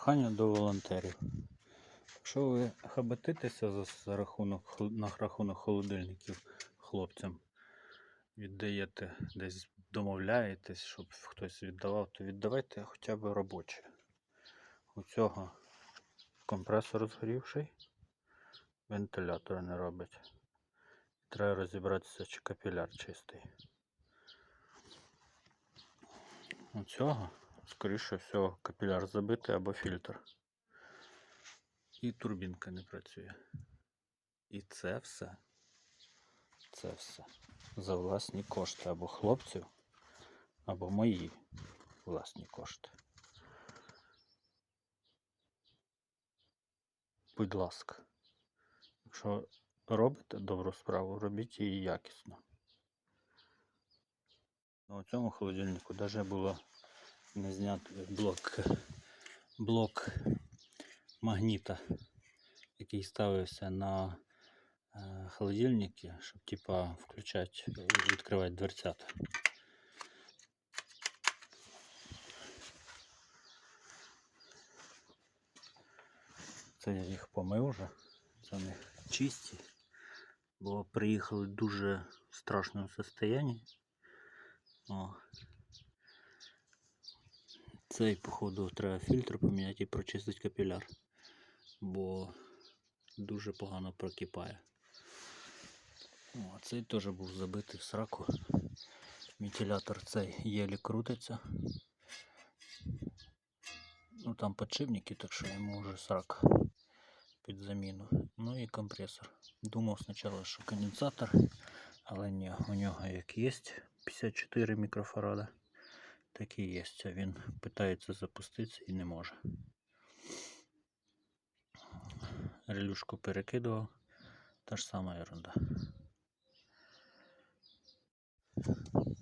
Прохання до волонтерів. Якщо ви хабатитеся за, рахунок, на рахунок холодильників хлопцям, віддаєте, десь домовляєтесь, щоб хтось віддавав, то віддавайте хоча б робоче. У цього компресор згорівший, вентилятор не робить. Треба розібратися, чи капіляр чистий. У цього, скоріше всього, капіляр забитий або фільтр. І турбінка не працює. І це все, це все за власні кошти або хлопців, або мої власні кошти. Будь ласка, якщо робите добру справу, робіть її якісно. У цьому холодильнику навіть було не знято блок, блок магніта, який ставився на е, холодильники, щоб типа включати, відкривати дверцята. Це я їх помив вже, це вони чисті, бо приїхали в дуже страшному стані. О. Цей, походу, треба фільтр поміняти і прочистити капіляр, бо дуже погано прокипає. О, цей теж був забитий в сраку. Вентилятор цей єлі крутиться. Ну там подшипники, так що йому вже срак під заміну. Ну і компресор. Думав спочатку, що конденсатор, але ні, у нього як є 54 мікрофарада, так і є. Він питається запуститися і не може. Релюшку перекидував, та ж сама ерунда.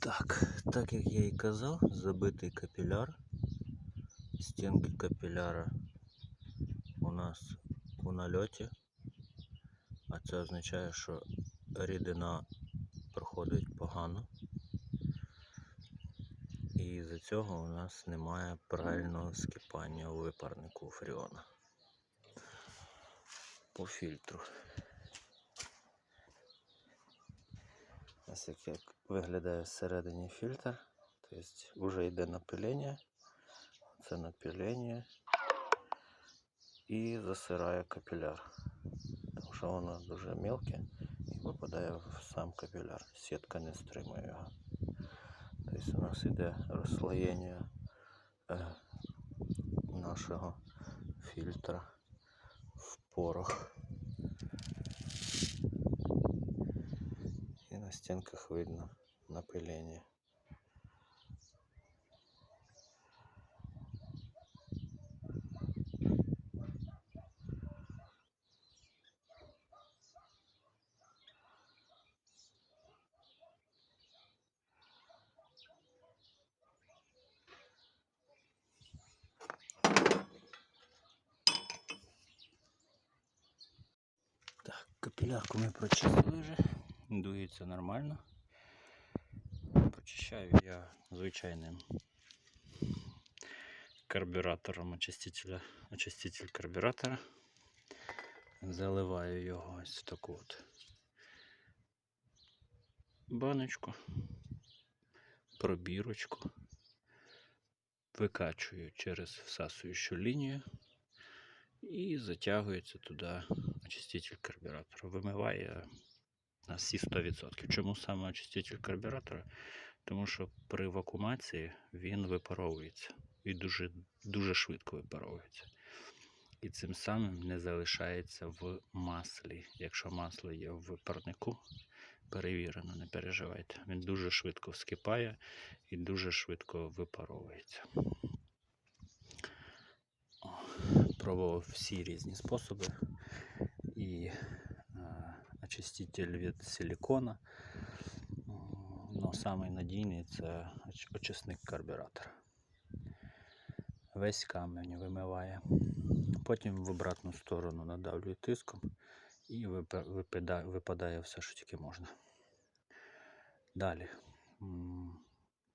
Так, так як я і казав, забитий капіляр. Стінки капіляра у нас у нальоті, а це означає, що рідина проходить погано. І з-за цього у нас немає правильного скипання у випарнику фріона по фільтру. Ось як, як виглядає всередині фільтр. Тобто вже йде напилення. Це напилення і засирає капіляр. Тому що воно дуже мелке і попадає в сам капіляр. Сітка не стримує його. Тобто у нас йде розслоєння е, нашого фільтра в порох. І на стінках видно напилення. Так, капілярку ми прочистили вже, дується нормально. Прочищаю я звичайним карбюратором очистителя, очиститель карбюратора. Заливаю його ось в таку от баночку, пробірочку, викачую через всасуючу лінію і затягується туди очиститель карбюратора. Вимиває на всі 100%. Чому саме очиститель карбюратора? Тому що при вакуумації він випаровується і дуже, дуже швидко випаровується. І цим самим не залишається в маслі. Якщо масло є в парнику, перевірено, не переживайте. Він дуже швидко вскипає і дуже швидко випаровується. О, Пробував всі різні способи. І е, очиститель від силикона. Ну, самий надійний це оч- очисник карбюратора. Весь камінь вимиває. Потім в обратну сторону надавлюю тиском і випа- випадає все, що тільки можна. Далі.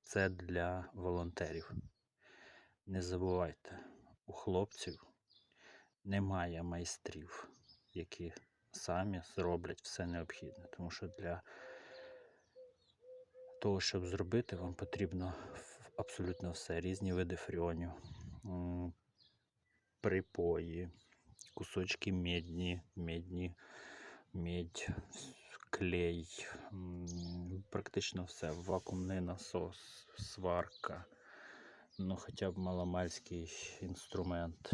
Це для волонтерів. Не забувайте, у хлопців немає майстрів, які самі зроблять все необхідне. Тому що для того, щоб зробити, вам потрібно абсолютно все. Різні види фріонів, припої, кусочки медні, медні, медь, клей, практично все. Вакуумний насос, сварка, ну хоча б маломальський інструмент.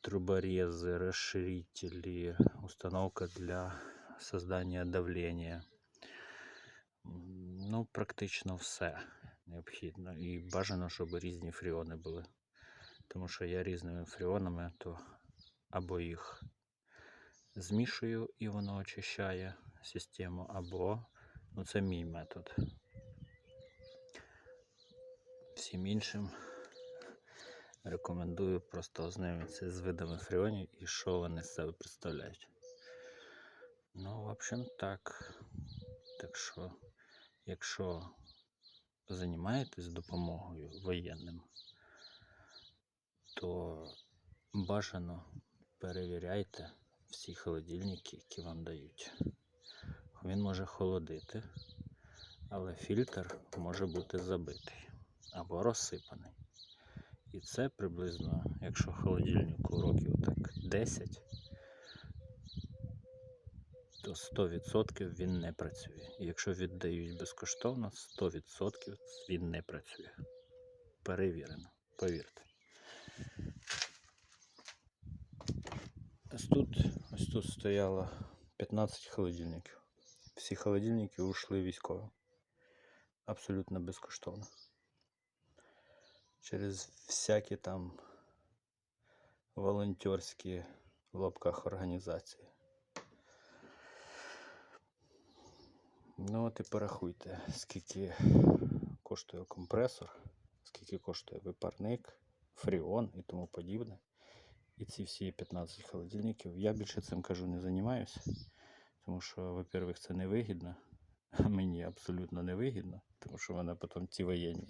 Труборезы, расширители, установка для создания давления. Ну, практично все необхідно. І бажано, щоб різні фріони були. Тому що я різними фріонами, то або їх змішую і воно очищає систему, або ну, це мій метод. Всім іншим рекомендую просто ознайомитися з видами фріонів і що вони з себе представляють. Ну, в общем, так. Так що, якщо займаєтесь допомогою воєнним, то бажано перевіряйте всі холодильники, які вам дають. Він може холодити, але фільтр може бути забитий або розсипаний. І це приблизно, якщо холодильнику років так 10, то 100% він не працює. І якщо віддають безкоштовно, 100% він не працює. Перевірено, повірте. Ось тут, ось тут стояло 15 холодильників. Всі холодильники ушли військовим. Абсолютно безкоштовно. Через всякі там волонтерські в лапках організації. Ну от і порахуйте, скільки коштує компресор, скільки коштує випарник, фріон і тому подібне. І ці всі 15 холодильників. Я більше цим кажу не займаюся, тому що, во-первых, це не вигідно. А мені абсолютно не вигідно, тому що мене потім ті воєнні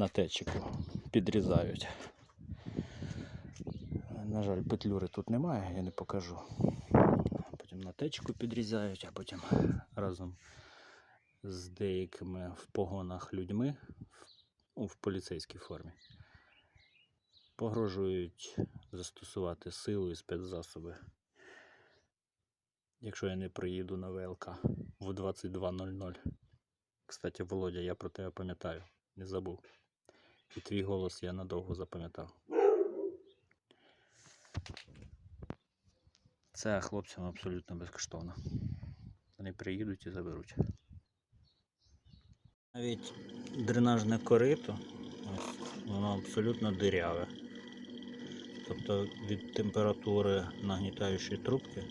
на течіку підрізають. На жаль, петлюри тут немає, я не покажу. Потім на течку підрізають, а потім разом з деякими в погонах людьми ну, в поліцейській формі погрожують застосувати силу і спецзасоби. Якщо я не приїду на ВЛК в 22.00. Кстати, Володя, я про тебе пам'ятаю, не забув. І твій голос я надовго запам'ятав. Це хлопцям абсолютно безкоштовно. Вони приїдуть і заберуть. Навіть дренажне корито, ось, воно абсолютно диряве. Тобто від температури нагнітаючої трубки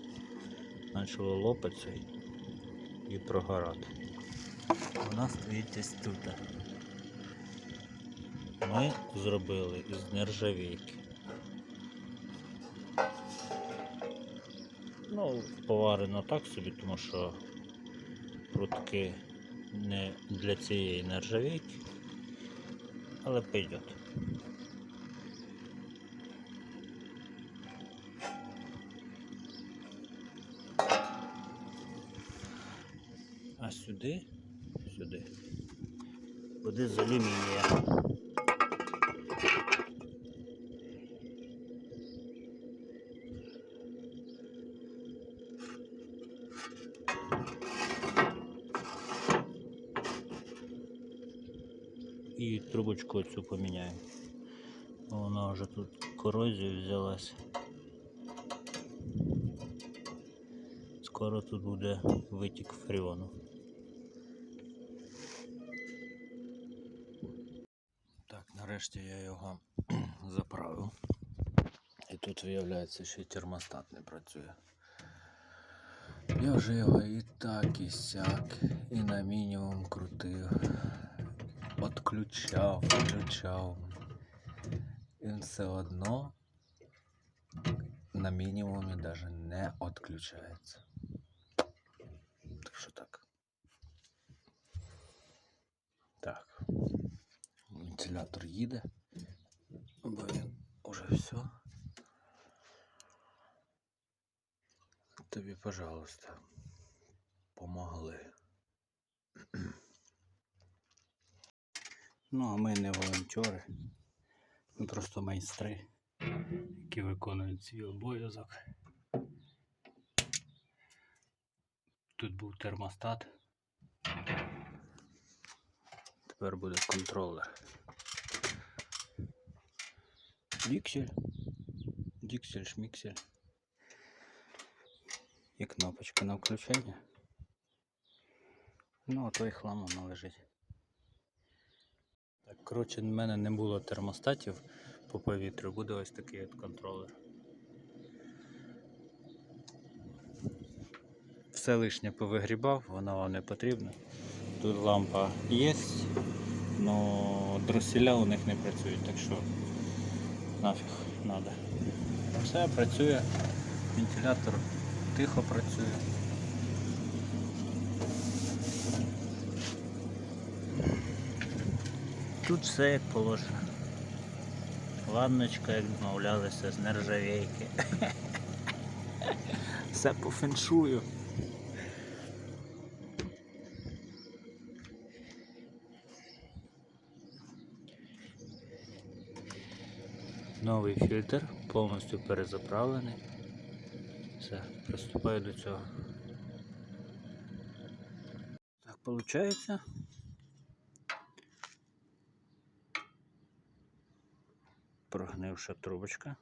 почало лопатися і прогорати. Вона стоїть ось тут. Ми зробили із нержавійки. Ну, поварено так собі, тому що прутки не для цієї нержавійки, але пойдет. А сюди, сюди, буде з. І трубочку цю поміняємо. Вона вже тут корозію взялась. Скоро тут буде витік фріону. Так, нарешті я його заправив. І тут виявляється, що термостат не працює. Я вже його і так, і сяк, і на мінімум крутив. Отключав, включав. І все одно на мінімумі навіть не відключається. Так що так. Так. Вентилятор їде. Бо він уже все. Тобі, пожалуйста, помогли. Ну, а ми не волонтери. Ми просто майстри, які виконують свій обов'язок. Тут був термостат. Тепер буде контролер. Діксель. Діксель, шміксель. І кнопочка на включення. Ну, а той хлам воно лежить. Коротше, в мене не було термостатів по повітрю, буде ось такий от контролер. Все лишнє повигрібав, воно вам не потрібно. Тут лампа є, але дроселя у них не працюють, так що нафіг треба. Все працює, вентилятор тихо працює. Тут все як положено. Ванночка, як домовлялися, з нержавейки. Все по феншую. Новий фільтр, повністю перезаправлений. Все, приступаю до цього. Так, виходить. Прогнивша трубочка.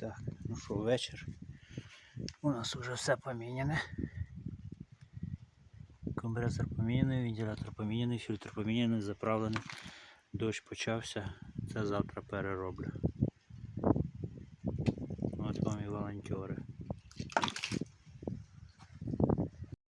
Так, ну що, вечір. У нас вже все поміняне. Компресор поміняний, вентилятор поміняний, фільтр поміняний, заправлений. Дощ почався. Це завтра перероблю. От вам і волонтери.